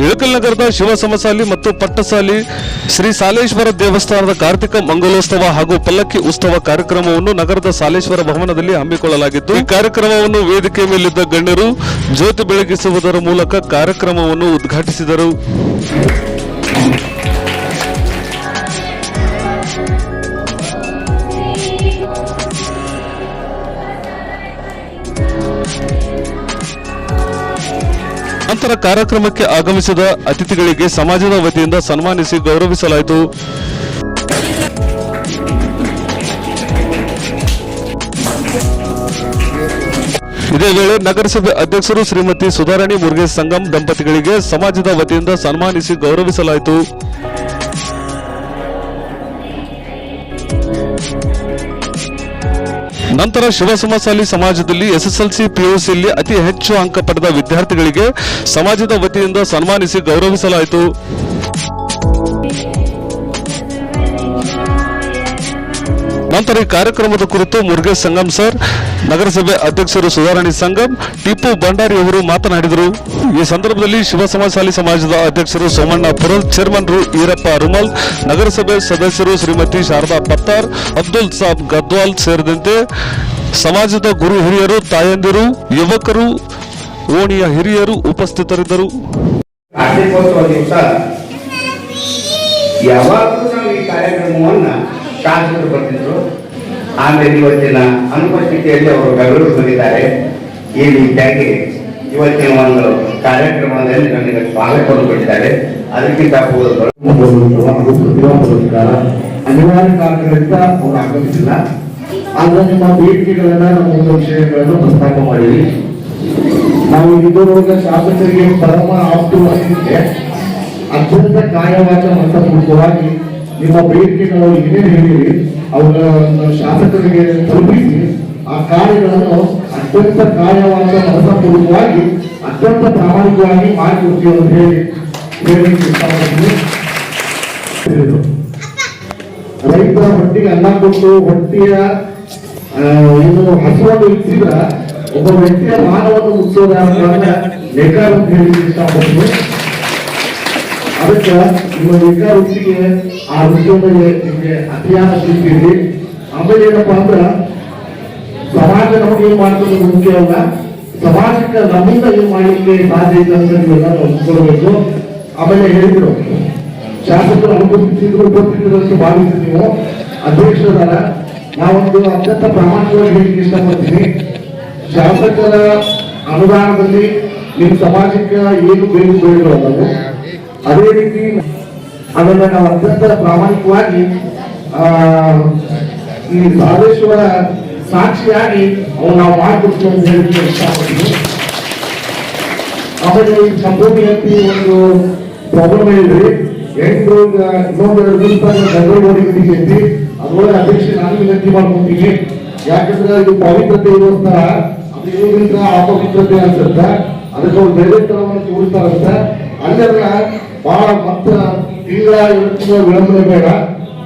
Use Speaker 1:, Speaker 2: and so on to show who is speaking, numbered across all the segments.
Speaker 1: ಇಳಕಲ್ ನಗರದ ಶಿವ ಸಮಸಾಲಿ ಮತ್ತು ಪಟ್ಟಸಾಲಿ ಶ್ರೀ ಸಾಲೇಶ್ವರ ದೇವಸ್ಥಾನದ ಕಾರ್ತಿಕ ಮಂಗಲೋತ್ಸವ ಹಾಗೂ ಪಲ್ಲಕ್ಕಿ ಉತ್ಸವ ಕಾರ್ಯಕ್ರಮವನ್ನು ನಗರದ ಸಾಲೇಶ್ವರ ಭವನದಲ್ಲಿ ಹಮ್ಮಿಕೊಳ್ಳಲಾಗಿತ್ತು ಈ ಕಾರ್ಯಕ್ರಮವನ್ನು ವೇದಿಕೆ ಮೇಲಿದ್ದ ಗಣ್ಯರು ಜ್ಯೋತಿ ಬೆಳಗಿಸುವುದರ ಮೂಲಕ ಕಾರ್ಯಕ್ರಮವನ್ನು ಉದ್ಘಾಟಿಸಿದರು. ನಂತರ ಕಾರ್ಯಕ್ರಮಕ್ಕೆ ಆಗಮಿಸಿದ ಅತಿಥಿಗಳಿಗೆ ಸಮಾಜದ ವತಿಯಿಂದ ಸನ್ಮಾನಿಸಿ ಗೌರವಿಸಲಾಯಿತು. ಇದೇ ವೇಳೆ ನಗರಸಭೆ ಅಧ್ಯಕ್ಷರು ಶ್ರೀಮತಿ ಸುಧಾರಾಣಿ ಮುರುಗೇಶ್ ಸಂಗಮ್ ದಂಪತಿಗಳಿಗೆ ಸಮಾಜದ ವತಿಯಿಂದ ಸನ್ಮಾನಿಸಿ ಗೌರವಿಸಲಾಯಿತು. ನಂತರ ಶಿವಸಮಸಾಲಿ ಸಮಾಜದಲ್ಲಿ ಎಸ್ಎಸ್ಎಲ್ಸಿ ಪಿಯುಸಿಯಲ್ಲಿ ಅತಿ ಹೆಚ್ಚು ಅಂಕ ಪಡೆದ ವಿದ್ಯಾರ್ಥಿಗಳಿಗೆ ಸಮಾಜದ ವತಿಯಿಂದ ಸನ್ಮಾನಿಸಿ ಗೌರವಿಸಲಾಯಿತು. ನಂತರ ಈ ಕಾರ್ಯಕ್ರಮದ ಕುರಿತು ಮುರುಗೇಶ್ ಸಂಗಮ್ ಸರ್ ನಗರಸಭೆ ಅಧ್ಯಕ್ಷರು ಸುಧಾರಾಣಿ ಸಂಗಮ್, ಟಿಪ್ಪು ಭಂಡಾರಿ ಅವರು ಮಾತನಾಡಿದರು. ಈ ಸಂದರ್ಭದಲ್ಲಿ ಶಿವ ಸಮಾಜಶಾಲಿ ಸಮಾಜದ ಅಧ್ಯಕ್ಷರು ಸೋಮಣ್ಣ ಪುರಲ್ ಚೇರ್ಮನ್ರು ಈರಪ್ಪ ಅರುಮಲ್ ನಗರಸಭೆ ಸದಸ್ಯರು ಶ್ರೀಮತಿ ಶಾರದಾ ಪತ್ತಾರ್, ಅಬ್ದುಲ್ ಸಾಬ್ ಗದ್ವಾಲ್ ಸೇರಿದಂತೆ ಸಮಾಜದ ಗುರು ಹಿರಿಯರು, ತಾಯಂದಿರು, ಯುವಕರು, ಓಣಿಯ ಹಿರಿಯರು ಉಪಸ್ಥಿತರಿದ್ದರು.
Speaker 2: ಯಾವಾಗಲೂ ನಾವು ಈ ಕಾರ್ಯಕ್ರಮವನ್ನು ಶಾಸಕರು ಬರ್ತಿದ್ರು. ಆಮೇಲೆ ಇವತ್ತಿನ ಅನುಪಸ್ಥಿತಿಯಲ್ಲಿ ಅವರು ಬೆಂಗಳೂರು ಬಂದಿದ್ದಾರೆ. ಈ ರೀತಿಯಾಗಿ ಇವತ್ತಿನ ಒಂದು ಕಾರ್ಯಕ್ರಮದಲ್ಲಿ ನನಗೆ ಸ್ವಾಗತವನ್ನು ಕೊಟ್ಟಿದ್ದಾರೆ ಅದಕ್ಕಿಂತ
Speaker 3: ಪ್ರತಿಭಾಪುರಸ್ಕಾರ ಅನಿವಾರ್ಯ ಕಾರಣಗಳಿಂದ ಅವರು ಆಗಮಿಸಿಲ್ಲ ಆದ್ರೆ ನಿಮ್ಮ ಬೇಡಿಕೆಗಳನ್ನ ನಮ್ಮ ಒಂದು ವಿಷಯಗಳನ್ನು ಪ್ರಸ್ತಾಪ ಮಾಡಿದ್ವಿ. ನಾವು ಇದುವರೆಗೆ ಶಾಸಕರಿಗೆ ಪರಮ ಆಪ್ತವಾಗಿದ್ದೆ ಅತ್ಯಂತ ಕಾಯವಾದ ಮುಖ್ಯವಾಗಿ ನಿಮ್ಮ ಬೇಡಿಕೆಗಳು ಏನೇನು ಹೇಳಿರಿ ಅವುಗಳನ್ನು ಶಾಸಕರಿಗೆ ತಲುಪಿಸಿ ಆ ಕಾರ್ಯಗಳನ್ನು ಅತ್ಯಂತ ಕಾರ್ಯವಾದ ಮನಸ್ಸಪೂರ್ವಕವಾಗಿ, ಅತ್ಯಂತ ಪ್ರಾಮಾಣಿಕವಾಗಿ ಮಾಡಿಕೊಡ್ತೀವಿ ಅಂತ ಹೇಳಿ ರೈತರ ಹೊಟ್ಟಿಗೆ ಅನ್ನ ಕೊಟ್ಟು ಹೊಟ್ಟಿಯ ಏನು ಹಸುವನ್ನು ಇಟ್ಟಿದ್ರ ಒಬ್ಬ ವ್ಯಕ್ತಿಯ ಮಾನವನ್ನು ಮುಚ್ಚೋದ ನೇಕಾರ ಅಂತ ಹೇಳಿ ಇಷ್ಟಪಡ್ತೀನಿ ಅದಕ್ಕೆ ನಿಮ್ಮ ನೇಕಾರ ವೃತ್ತಿಗೆ ಆ ವೃತ್ತಿಯನ್ನು ನಿಮಗೆ ಅಭಿಯಾನ ಸಿಗ್ತೀರಿ ಆಮೇಲೆ ಏನಪ್ಪಾ ಅಂದ್ರೆ, ಸಮಾಜ ನಮಗೆ ಏನ್ ಮಾಡ್ತದೆ ಮುಖ್ಯ ಅಲ್ಲ? ಸಮಾಜಕ್ಕೆ ನಮ್ಮಿಂದ ಏನ್ ಮಾಡಲಿಕ್ಕೆ ಸಾಧ್ಯ ಇಲ್ಲ ಅಂತ ನೀವೆಲ್ಲ ಒಪ್ಕೊಳ್ಬೇಕು. ಆಮೇಲೆ ಹೇಳಿದ್ರು, ಶಾಸಕರು ಅನುಭವಿಸಿದ್ರು ಗೊತ್ತಿದ್ರು ಅಂತ ಭಾವಿಸಿ ನೀವು. ಅಧ್ಯಕ್ಷರಾದ ನಾವೊಂದು ಅತ್ಯಂತ ಪ್ರಾಮಾಣಿಕವಾಗಿ ಹೇಳಿಕೆ ಇಷ್ಟಪಡ್ತೀನಿ. ಶಾಸಕರ ಅನುದಾನದಲ್ಲಿ ನಿಮ್ಮ ಸಮಾಜಕ್ಕೆ ಏನು ಬೇಕು ಬೇಡಗಳು ಅದಾವು ಅದೇ ರೀತಿ ಅದನ್ನ ನಾವು ಅತ್ಯಂತ ಪ್ರಾಮಾಣಿಕವಾಗಿ ಈ ಸಾಧೇಶ್ವರ ಸಾಕ್ಷಿಯಾಗಿ ಅವ್ನು ನಾವು ಮಾಡ್ಕೊಡ್ತೀವಿ ಅಂತ ಹೇಳಿ ಇಷ್ಟಪಡ್ತೀವಿ. ಆಮೇಲೆ ಈ ಸಂಪೂರ್ಣವಾಗಿ ಒಂದು ಪ್ರಾಬ್ಲಮ್ ಹೇಳಿದ್ರಿ ಎಂಟು, ಇನ್ನೊಂದು ಎರಡು ದಿವಸ ಬೆಂಗಳೂರು ಎತ್ತಿ, ಅದ್ರೊಳಗೆ ಅಧ್ಯಕ್ಷ ನಾನು ವಿನಂತಿ ಮಾಡ್ಕೊತೀನಿ ಯಾಕಂದ್ರೆ ಇದು ಪವಿತ್ರತೆ ಇರುವಂತಹ, ಅದು ಇರೋದ್ರಿಂದ ಅಪವಿತ್ರತೆ ಅನ್ಸುತ್ತೆ. ಅದಕ್ಕೆ ಅವ್ರು ಬೇರೆ ಸ್ಥಳವನ್ನು ತೋರಿಸ್ತಾರಂತ ಅಲ್ಲೆಲ್ಲ ಬಹಳ ಮತ್ತ ತಿಂಗಳ ವಿಳಂಬನೆ ಬೇಡ.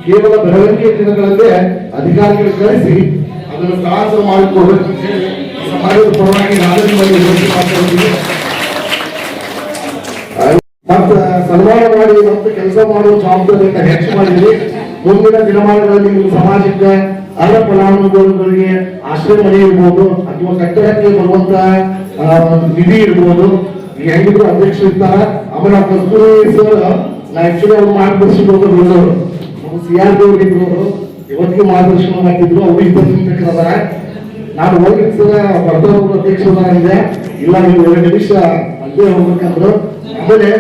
Speaker 3: ಕೇವಲ ಬೆಳವಣಿಗೆ ದಿನಗಳಲ್ಲೇ ಅಧಿಕಾರಿಗಳು ಕಳಿಸಿ ಅದನ್ನು ಕಾಸು ಮಾಡಿಕೊಡು ಸಮಾಜದ ಪರವಾಗಿ ಮತ್ತ ಸನ್ಮಾನ ಮಾಡಿ ಮತ್ತೆ ಕೆಲಸ ಮಾಡುವ ಜವಾಬ್ದಾರಿಯಿಂದ ಹೆಚ್ಚು ಮಾಡಿದ್ವಿ ಮುಂದಿನ ದಿನಮಾನಗಳಲ್ಲಿ ನಿಮ್ಮ ಸಮಾಜಕ್ಕೆ ಅರ್ಹ ಫಲಾನುಭವಿಗಳಿಗೆ ಆಶ್ರಯ ಮನೆ ಇರ್ಬೋದು, ಅಥವಾ ಕಟ್ಟಡಕ್ಕೆ ಬರುವಂತಹ ನಿಧಿ ಇರ್ಬೋದು. ಈ ಹೆಂಗಿದ್ರು ಅಧ್ಯಕ್ಷರು ಇರ್ತಾರ. ಆಮೇಲೆ ಕಸ್ತೂರಿ ಸರ್. ನಾ ಆಕ್ಚುಲಿ ಅವ್ರು ಮಾರ್ಗದರ್ಶಕರು ಬಂದವರು ನಮ್ಮ ಸಿ ಆರ್ ಪಿ ಅವರು ಇವತ್ತಿಗೆ ಮಾರ್ಗದರ್ಶನ ಮಾಡಿದ್ರು ಅವರು ಇಬ್ಬರು ಶಿಕ್ಷಕರದಾರ ನಾನು ಹೋಗಿ ಸರ. ಬರ್ತಾರ ಅಧ್ಯಕ್ಷರಾಗಿದೆ ಇಲ್ಲ. ನೀವು ಎರಡು ನಿಮಿಷ ಅಲ್ಲೇ ಹೋಗ್ಬೇಕಂದ್ರು. ಆಮೇಲೆ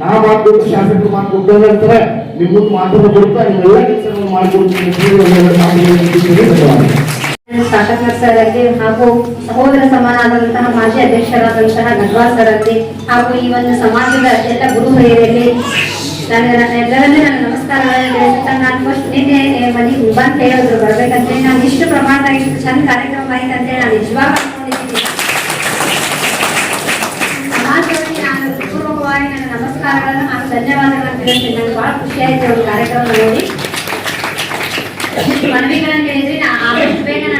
Speaker 3: ನಾ ಮಾಡ್ಕೊಟ್ಟು ಶಾಸಕರು ಮಾಡ್ಕೊಟ್ಟ ನಂತರ ನಿಮ್ಮ ಮುಂದೆ ಮಾತನ್ನು ಕೊಡ್ತಾ, ನಿಮ್ಮೆಲ್ಲ ಕೆಲಸಗಳನ್ನು ಮಾಡ್ಕೊಡ್ತೀನಿ ಅಂತ ಹೇಳಿ ಒಂದೆರಡು ಮಾತುಗಳನ್ನು ಮುಗಿಸ್ತೀನಿ. ಧನ್ಯವಾದ
Speaker 4: ಶಾಸಕರ ಸರ್ ಅಲ್ಲಿ ಹಾಗೂ ಸಹೋದರ ಸಮಾನಾದಂತಹ ಮಾಜಿ ಅಧ್ಯಕ್ಷರಾದಂತಹ ಗಡ್ವಾ ಸರಲ್ಲಿ ಹಾಗೂ ಈ ಒಂದು ಸಮಾಜದ ಎಲ್ಲ ಗುರು ಹಿರಿಯರಲ್ಲಿ ನಾನು ನನ್ನ ಎಲ್ಲರಲ್ಲಿ ನನ್ನ ನಮಸ್ಕಾರಗಳನ್ನು ತಿಳಿಸುತ್ತಾ ನಾನು ಫಸ್ಟ್ ನಿನ್ನೆ ಮನೆಗೆ ಬಂದು ಹೇಳಿದ್ರು. ನಾನು ಇಷ್ಟು ಪ್ರಮಾಣದಾಗ ಇಷ್ಟು ಚಂದ ಕಾರ್ಯಕ್ರಮ ಆಯ್ತು ಅಂತೇಳಿ ನಾನು ನಿಜವಾಗ ಅನ್ಕೊಂಡಿದ್ದೀನಿ. ನಾನು ಪೂರ್ವಕವಾಗಿ ನನ್ನ ನಮಸ್ಕಾರಗಳನ್ನು ಹಾಗೂ ಧನ್ಯವಾದಗಳನ್ನು ತಿಳಿಸ್ತೀನಿ. ನನಗೆ ಬಹಳ ಖುಷಿ ಆಯ್ತು ಒಂದು ಕಾರ್ಯಕ್ರಮ ನೋಡಿ. ಮನವಿಗಳನ್ನು ಹೇಳಿದ್ರಿ ಆದಷ್ಟು ಬೇಗ ನಾನು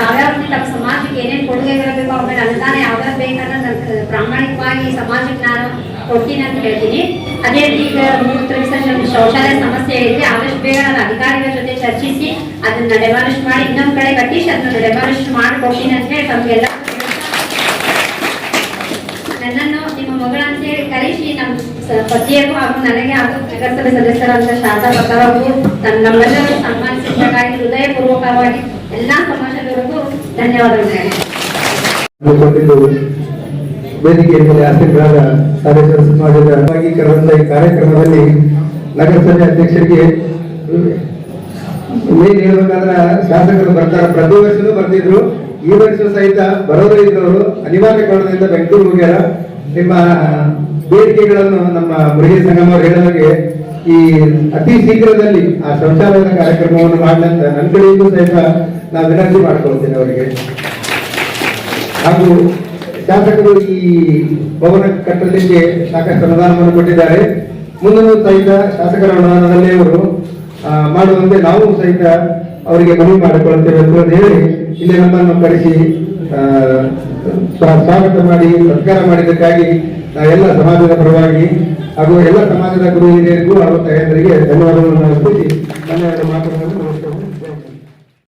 Speaker 4: ಯಾವ್ಯಾವ ನಮ್ಮ ಸಮಾಜಕ್ಕೆ ಏನೇನು ಕೊಡುಗೆ ಇರಬೇಕು ಆಮೇಲೆ ಅನುದಾನ ಯಾವ್ಯಾವ ಬೇಕನ್ನ ನನ್ನ ಪ್ರಾಮಾಣಿಕವಾಗಿ ಸಮಾಜಕ್ಕೆ ನಾನು ಕೊಡ್ತೀನಿ ಅಂತ ಹೇಳ್ತೀನಿ. ಅದೇ ರೀತಿ ಈಗ ಮೂತ್ರ ವಿಸರ್ಜನೆ ಶೌಚಾಲಯ ಸಮಸ್ಯೆ ಇದೆ, ಆದಷ್ಟು ಬೇಗ ನಾನು ಅಧಿಕಾರಿಗಳ ಜೊತೆ ಚರ್ಚಿಸಿ ಅದನ್ನ ಡೆಮಾಲಿಷ್ ಮಾಡಿ ಇನ್ನೊಂದ್ ಕಡೆ ಕಟ್ಟಿಸಿ ಅದನ್ನ ಡೆಮಾಲಿಷ್ ಮಾಡಿ ಕೊಡ್ತೀನಿ ಅಂತ ಹೇಳಿ ತಮ್ಗೆಲ್ಲ ನನ್ನನ್ನು ನಿಮ್ಮ ಮಗಳ ಅಂತ ಹೇಳಿ ಕರೆಸಿ ನಮ್ಮ ಪತಿಯರು ಹಾಗೂ ನನಗೆ ಹಾಗೂ ನಗರಸಭೆ ಸದಸ್ಯರಾದ ಶಾರದಾ ಪ್ರಕಾರ ಅವರು ನಮ್ಮ- ನಮ್ಮೆಲ್ಲರೂ ಸನ್ಮಾನಿಸಿದ್ದಕ್ಕಾಗಿ ಹೃದಯಪೂರ್ವಕವಾಗಿ ಎಲ್ಲಾ ಸಮಾಜದವರಿಗೂ ಧನ್ಯವಾದಗಳು
Speaker 5: ವೇದಿಕೆ ಮೇಲೆ ಆಸಕ್ತರಾದ ಸಮಾಜದ ಭಾಗಿ ಈ ಕಾರ್ಯಕ್ರಮದಲ್ಲಿ ನಗರಸಭೆ ಅಧ್ಯಕ್ಷರಿಗೆ ಮೇನ್ ಹೇಳ್ಬೇಕಾದ್ರೆ ಶಾಸಕರು ಬರ್ತಾರೆ. ಪ್ರತಿ ವರ್ಷನೂ ಬರ್ತಿದ್ರು. ಈ ವರ್ಷ ಸಹಿತ ಬರೋದೇ ಇದ್ದವರು. ಅನಿವಾರ್ಯ ಕಾರಣದಿಂದ ಬೆಂಗಳೂರು ಹೋಗ್ಯಾರ ನಿಮ್ಮ ಬೇಡಿಕೆಗಳನ್ನು ನಮ್ಮ ಮುರುಗೇಶ್ ಸಂಗಮ ಅವರು ಹೇಳಿದಾಗೆ ಈ ಅತಿ ಶೀಘ್ರದಲ್ಲಿ ಆ ಶೌಚಾಲಯದ ಕಾರ್ಯಕ್ರಮವನ್ನು ಮಾಡಲಂತ ನನ್ನ ಕಡೆಯಿಂದ ಸಹಿತ ನಾವು ವಿನಂತಿ ಮಾಡ್ಕೊಳ್ತೇನೆ ಅವರಿಗೆ. ಹಾಗೂ ಶಾಸಕರು ಈ ಭವನ ಕಟ್ಟಲಿಕ್ಕೆ ಸಾಕಷ್ಟು ಅನುದಾನವನ್ನು ಕೊಟ್ಟಿದ್ದಾರೆ. ಮುಂದೂ ಸಹಿತ ಶಾಸಕರ ಅನುದಾನದಲ್ಲಿ ಅವರು ಮಾಡುವಂತೆ ನಾವು ಸಹಿತ ಅವರಿಗೆ ಮನವಿ ಮಾಡಿಕೊಳ್ಳುತ್ತೇವೆ ಅಂತ ಹೇಳಿ ಇಲ್ಲಿ ನಮ್ಮನ್ನು ಕರೆಸಿ ಸ್ವಾಗತ ಮಾಡಿ, ಸತ್ಕಾರ ಮಾಡಿದ್ದಕ್ಕಾಗಿ ಎಲ್ಲ ಸಮಾಜದ ಪರವಾಗಿ ಹಾಗೂ ಎಲ್ಲ ಸಮಾಜದ ಗುರು ಹಿರಿಯರಿಗೂ ಹಾಗೂ ತಾಯಂದರಿಗೆ ಧನ್ಯವಾದಗಳನ್ನು ಅರ್ಪಿಸಿ ನನ್ನ ಮಾತುಗಳನ್ನು